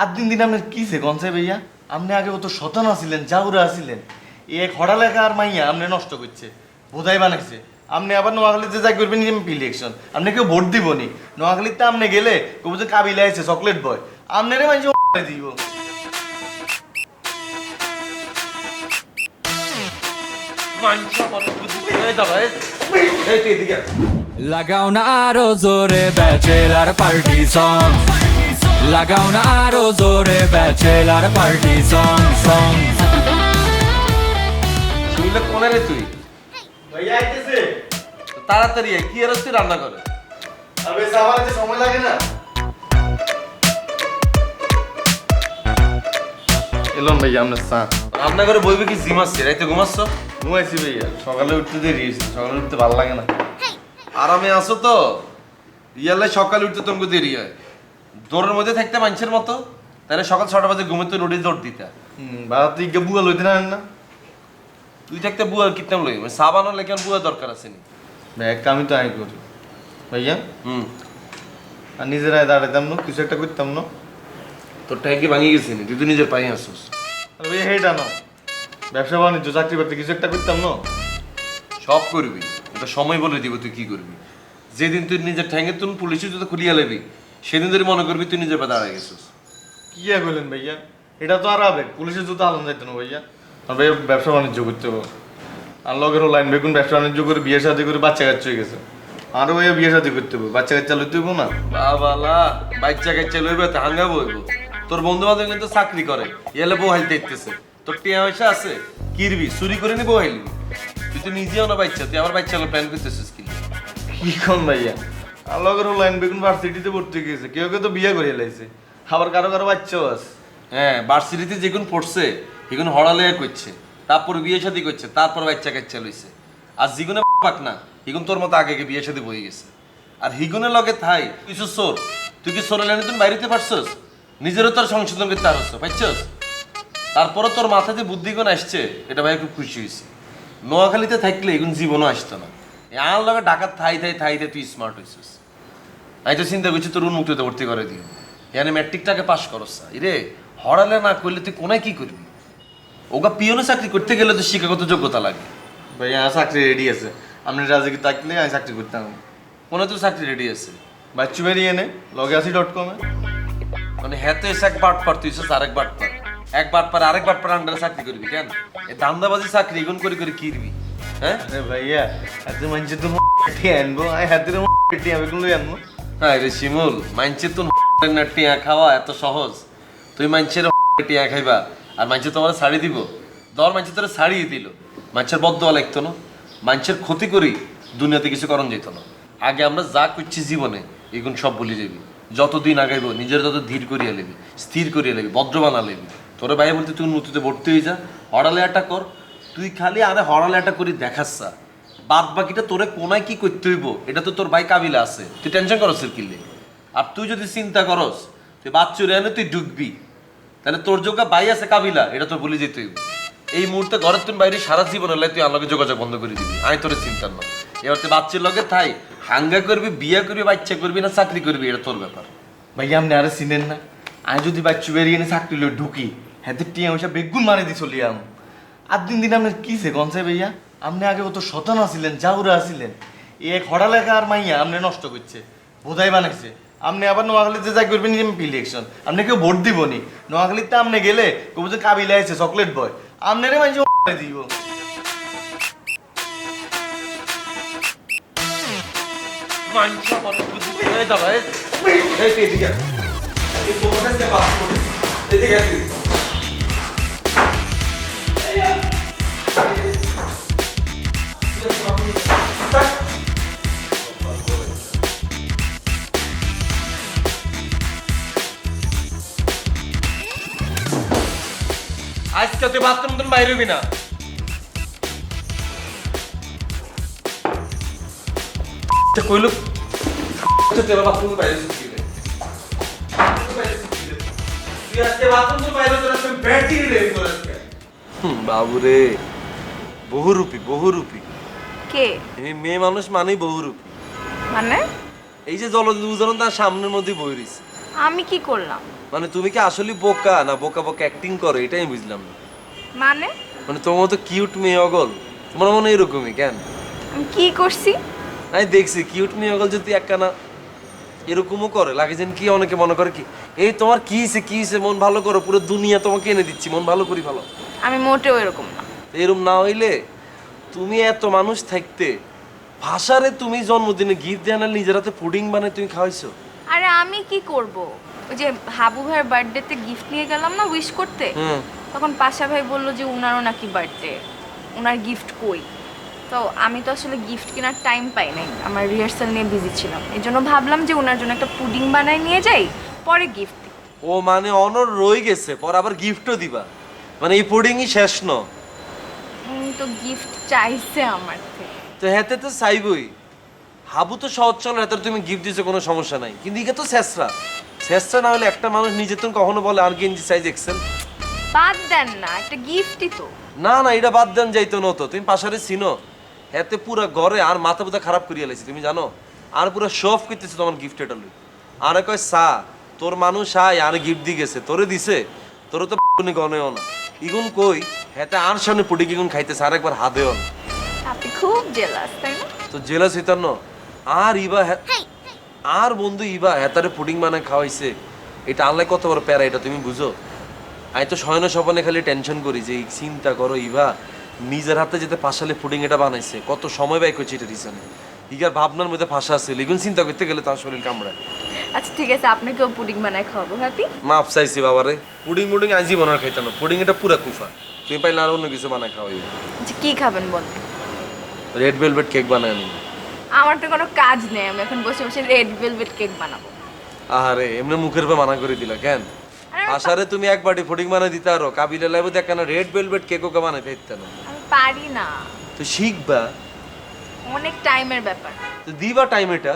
আর দিন দিন আপনার কি সে কনসে ভাইয়া? আপনি আগে কত শতান আছিলেন, জাউরা আছিলেন। এই এক হড়া লেখা আর মাইয়া আপনি নষ্ট করছে, বোধাই বানাইছে। আপনি আবার নোয়াখালীতে যা করবেন ইলেকশন আপনি কেউ ভোট দিবনি। নোয়াখালীতে আপনি গেলে কবু যে কাবিলা আছে চকলেট বয় আপনারে মাইছে দিব। লাগাও না আরও জোরে ব্যাচেলার পার্টি সং লাগাও না আরও জোরে ব্যাচেলার পার্টি সং সং। শুনলে কোনে রে তুই? ভাইয়া আইতেছে। তাড়াতাড়ি আয়, কি আর তুই রান্না করে? আর আমার যে সময় লাগে না। এলাম ভাইয়া আপনার চা। রান্না করে বইবে কি জিম আসছে রাইতে ঘুমাচ্ছ? ঘুমাইছি ভাইয়া। সকালে উঠতে দেরি হয়েছে সকালে উঠতে ভালো লাগে না। আরামে আসো তো? ইয়ালে সকালে উঠতে তোমাকে দেরি হয়। দৌড়ের মধ্যে থাকতে মানুষের মতো তাহলে সকাল ছটা বাজে ঘুমে তুই রুটি দৌড় দিতা। বাবা তুই গে বুয়া লইতে না না? তুই থাকতে বুয়ার কিতাম লই সাবান হলে কেন বুয়া দরকার আছে নি? এক কামই তো আমি করি। ভাইয়া? হুম। আর নিজেরাই দাঁড়াইতাম না কিছু একটা করতাম না। তোর ট্যাঙ্কি ভাঙি গেছে নি তুই তো নিজের পায়ে আসছিস আর হেটা না। ব্যবসা বাণিজ্য চাকরি বাকরি কিছু একটা করতাম না। সব করবি। এটা সময় বলে দিব তুই কি করবি। যেদিন তুই নিজের ঠ্যাঙ্গে তুই পুলিশে যদি খুলিয়া লেবি সেদিন তুই মনে করবি তুই নিজের পা দাঁড়ায় গেছিস। কি আর করলেন ভাইয়া? এটা তো আর আবেগ। পুলিশের জুতো আলাম যাইতো না ভাইয়া। আর ভাইয়া ব্যবসা বাণিজ্য করতে হবে। আর লগের লাইন বেগুন ব্যবসা বাণিজ্য করে বিয়ে শাদি করে বাচ্চা কাচ্চা হয়ে গেছে। আরও ভাইয়া বিয়ে শাদি করতে হবে। বাচ্চা কাচ্চা লইতে হবে না? বাবালা বাচ্চা কাচ্চা লইবে তো হাঙ্গা বইব। তোর বন্ধু বান্ধব কিন্তু চাকরি করে। এলে বউ হাইতে ইতেছে তোর টিয়া পয়সা আছে। কিরবি? চুরি করে নি বউ হাইলবি তুই তো নিজেও না বাচ্চা। তুই আবার বাচ্চা প্ল্যান করতেছিস কি? কি কোন ভাইয়া? লাইন বেগুন ভার্সিটিতে গেছে। কেউ কেউ তো বিয়ে করে লাইছে। আবার কারও কারও বাচ্চাও আছে। হ্যাঁ ভার্সিটিতে যেগুন পড়ছে হড়ালে করছে, তারপর বিয়ে শাদি করছে, তারপর বাচ্চা কাচ্চা লইছে। আর যেগুনে পাক না তোর মতো আগে বিয়ে শাদি গেছে। আর হিগুনের লগে থাই কিছু সোর তুই কি সোর লাইনে তুমি বাইরেতে পারছস? নিজেরও তোর সংশোধন করতে পারছ পাইছস? তারপরে তোর মাথাতে বুদ্ধিগুণ আসছে, এটা ভাই খুব খুশি হয়েছি নোয়াখালীতে থাকলে এগুন জীবনও আসতো না। আর লগে ডাকাত থাই থাই থাই থাই তুই স্মার্ট হয়েছিস আমি তো চিন্তা করছি তোর উন্মুক্ততে ভর্তি করে দিও। এখানে ম্যাট্রিকটাকে পাস করস ইরে হরালে না করলে তুই কোনায় কি করবি? ওগা পিওনে চাকরি করতে গেলে তো শিক্ষাগত যোগ্যতা লাগে। ভাইয়া আমার চাকরি রেডি আছে। আপনি রাজি কি থাকলে আমি চাকরি করতাম। কোনে তো চাকরি রেডি আছে? বাচ্চু বেরিয়ে এনে লগে আসি ডট কমে মানে হ্যাঁ তো এক বাট পার তুই আরেক বাট পার। এক বাট পার আরেক বাট পার আন্ডারে চাকরি করবি কেন? এই দান্দাবাজি চাকরি এগুন করে করে কিরবি ভাইয়া এত মানুষের তো আনব আমি হাতের পেটি আমি কোনো আনব হ্যাঁ রে শিমুল মানছে তো না টিয়া খাওয়া এত সহজ তুই মানছের টিয়া খাইবা আর মানছে তোমার শাড়ি দিব দর মানছে তোর শাড়ি দিল মানছের লাগতো না মানছের ক্ষতি করি দুনিয়াতে কিছু করণ যেত না আগে আমরা যা করছি জীবনে এগুন সব বলি যাবি যতদিন আগাইব নিজের তত ধীর করিয়া লেবি স্থির করিয়া লেবি ভদ্র বানা লেবি তোর ভাই বলতে তুই উন্নতিতে ভর্তি হয়ে যা হড়ালে একটা কর তুই খালি আরে হড়ালে একটা করি দেখাচ্ছা বাদ বাকিটা তোরে কোনায় কি করতে হইব? এটা তো তোর ভাই কাবিলা আছে। তুই টেনশন করস কিলে আর তুই যদি চিন্তা করস, তুই বাচ্চুরে এনে তুই ডুববি। তাহলে তোর যোগ্য ভাই আছে কাবিলা, এটা তোর বলে যেতে হইব। এই মুহূর্তে ঘরের তুমি বাইরে সারা জীবন হলে তুই আমাকে যোগাযোগ বন্ধ করে দিবি। আমি তোর চিন্তা না। এবার তুই বাচ্চার লগে থাই, হাঙ্গা করবি, বিয়ে করবি, বাচ্চা করবি না চাকরি করবি, এটা তোর ব্যাপার। ভাইয়া আপনি আরে চিনেন না? আমি যদি বাচ্চু বেরিয়ে চাকরি ঢুকি হ্যাঁ টিয়া পয়সা বেগুন মারি দি চলি আম। আর দিন দিন আপনার কি সে কনসে ভাইয়া আপনি আগে কত শতান আছিলেন জাউরা আছিলেন এই এক হড়া লেখা আর মাইয়া আপনি নষ্ট করছে বোধাই বানাইছে আপনি আবার নোয়াখালীতে যা করবেন এমপি ইলেকশন আপনি কেউ ভোট দিবনি নোয়াখালীতে আপনি গেলে কবু যে কাবিলা আছে চকলেট বয় আপনারে মাইছে দিব আজকে তুই বাথরুম তুমি বাইরে হবি না। কইলো তুই বাথরুম বাইরে তুই আজকে বাথরুম তো বাইরে তোর আজকে ব্যাটিং রে তোর বাবুরে বহুরূপী বহুরূপী। কে? এই মেয়ে মানুষ মানেই বহুরূপী। মানে? এই যে জল দুজন তার সামনের মধ্যে বই রয়েছে আমি কি করলাম? মানে তুমি কি আসলে বোকা না বোকা বোকা অ্যাক্টিং করো এটাই আমি বুঝলাম না। মানে? মানে তোমার মতো কিউট মেয়ে অগল? তোমার মনে এরকমই কেন? আমি কি করছি? আমি দেখছি কিউট মেয়ে অগল যদি একখানা এরকমও করে লাগে যেন কি অনেকে মনে করে কি এই তোমার কি হয়েছে কি হয়েছে মন ভালো করো পুরো দুনিয়া তোমাকে এনে দিচ্ছি মন ভালো করি ভালো। আমি মোটেও এরকম না। এরকম না হইলে তুমি এত মানুষ থাকতে ভাষারে তুমি জন্মদিনে গিফট দেয় না নিজের হাতে পুডিং বানায় তুমি খাওয়াইছো? আরে আমি কি করব? ওই যে হাবু ভাইয়ের বার্থডেতে গিফট নিয়ে গেলাম না উইশ করতে? হুম। তখন পাশা ভাই বলল যে উনারও নাকি বার্থডে উনার গিফট কই? তো আমি তো আসলে গিফট কেনার টাইম পাই নাই। আমার রিহার্সাল নিয়ে বিজি ছিলাম। এই জন্য ভাবলাম যে ওনার জন্য একটা পুডিং বানাই নিয়ে যাই পরে গিফট ও মানে অনর রয়ে গেছে পর আবার গিফটও দিবা। মানে এই পুডিংই শেষ ন। তো গিফট চাইছে আমার থেকে। তো হেতে তো চাইবই। হাবু তো সহজ চল হেতে তুমি গিফট দিছো কোনো সমস্যা নাই। কিন্তু ইকে তো শেষরা। শেষরা না হলে একটা মানুষ নিজে তো কখনো বলে আর গেঞ্জি সাইজ এক্সেল বাদ দেন না একটা গিফটই তো। না না এটা বাদ দেন যাইতো না তো তুমি পাশারে চিনো হেতে পুরা ঘরে আর মাথা খারাপ করিয়া লাইছি তুমি জানো? আর পুরো শফ করতেছে তোমার গিফট এটা লই আরে কয় সা তোর মানুষ আয় আর গিফট দি গেছে তোরে দিছে? তোরে তো কোনো গনেও না। ইগুন কই হেতে আর সামনে পুটি কিগুন খাইতেছে আর একবার হাতেও না। আপনি খুব জেলাস তাই না? তো জেলাস হইতাম না আর ইবা আর বন্ধু ইবা হেতারে পুডিং বানায় খাওয়াইছে। এটা আনলাই কত বড় প্যারা এটা তুমি বুঝো? আমি তো শয়ন স্বপনে খালি টেনশন করি যে চিন্তা করো ইভা নিজের হাতে যেতে পাশালে পুডিং এটা বানাইছে কত সময় ব্যয় করছে এটা রিজনে ইগার ভাবনার মধ্যে ফাঁসা আছে লিগুন চিন্তা করতে গেলে তার শরীর কামড়ায়। আচ্ছা ঠিক আছে আপনাকেও পুডিং বানায় খাওয়াবো হ্যাপি মাপ চাইছি বাবারে। পুডিং মুডিং আজ জীবন আর খাইতাম না। পুডিং এটা পুরা কুফা। তুমি পাইলে আর অন্য কিছু বানায় খাওয়াই আচ্ছা কি খাবেন বল? রেড ভেলভেট কেক বানায় আমি। আমার তো কোনো কাজ নেই আমি এখন বসে বসে রেড ভেলভেট কেক বানাবো। আহারে এমনি মুখের পে মানা করে দিলা কেন? আসারে তুমি এক বাটি ফুডিং বানাই দিতে আরও কাবিলে লাইব দেখ কেন রেড ভেলভেট কেকও কে বানাইতে দিতে না। আমি পারি না। তো শিখবা। অনেক টাইমের ব্যাপার। তো দিবা টাইম এটা।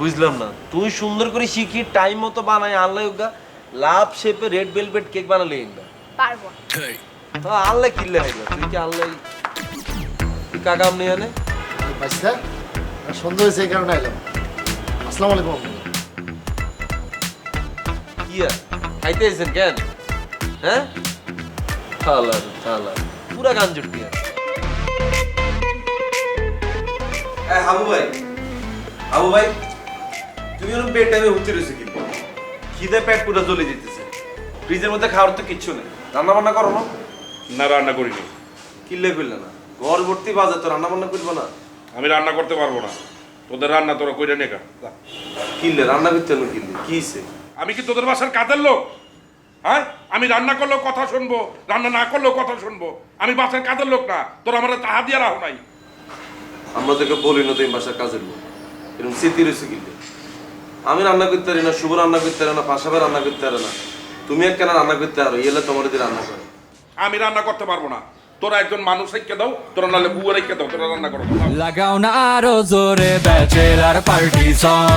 বুঝলাম না। তুই সুন্দর করে শিখি টাইম মতো বানাই আনলাই ওগা লাভ শেপে রেড ভেলভেট কেক বানালে ইংবা পারব। তো আনলাই কিনলে হইল? তুই কি আনলাই তুই কাকা আমনি আনে? সন্ধ্যা হয়েছে এই কারণে এলাম আসসালামু আলাইকুম। কি আর? খাইতে এসেছেন কেন? হ্যাঁ? থালা থালা পুরা গান জুটি আর হাবু ভাই হাবু ভাই তুমি ওরকম পেট টাইমে উঠতে রয়েছে কিন্তু খিদে পেট পুরো জ্বলে যেতেছে। ফ্রিজের মধ্যে খাওয়ার তো কিচ্ছু নেই। রান্না বান্না করো না? না রান্না করিনি। কিনলে ফেললে না। ঘর ভর্তি বাজার তো রান্না বান্না করব না? আমি রান্না করতে পারব না। তোদের রান্না তোরা কইরা নেকা। কিনলে রান্না করতে হলো কিনলে কি হইছে? আমি কি তোদের বাসার কাদের লোক? হ্যাঁ? আমি রান্না করলেও কথা শুনব রান্না না করলেও কথা শুনব। আমি বাসার কাজের লোক না তোর আমার তাহা দিয়ে রাখো নাই। আমরা তোকে বলি না তুমি বাসার কাজের লোক। এরকম স্মৃতি রয়েছে কিনলে। আমি রান্না করতে পারি না শুভ রান্না করতে পারে না পাশাপাশি রান্না করতে পারে না। তুমি এক কেন রান্না করতে পারো এলে তোমার দিয়ে রান্না করে। আমি রান্না করতে পারব না। তোরা একজন মানুষ রেখে দাও তোরা নাহলে বুয়া রেখে দাও তোরা রান্না করো। লাগাও না আরও জোরে ব্যাচেলার পার্টি সং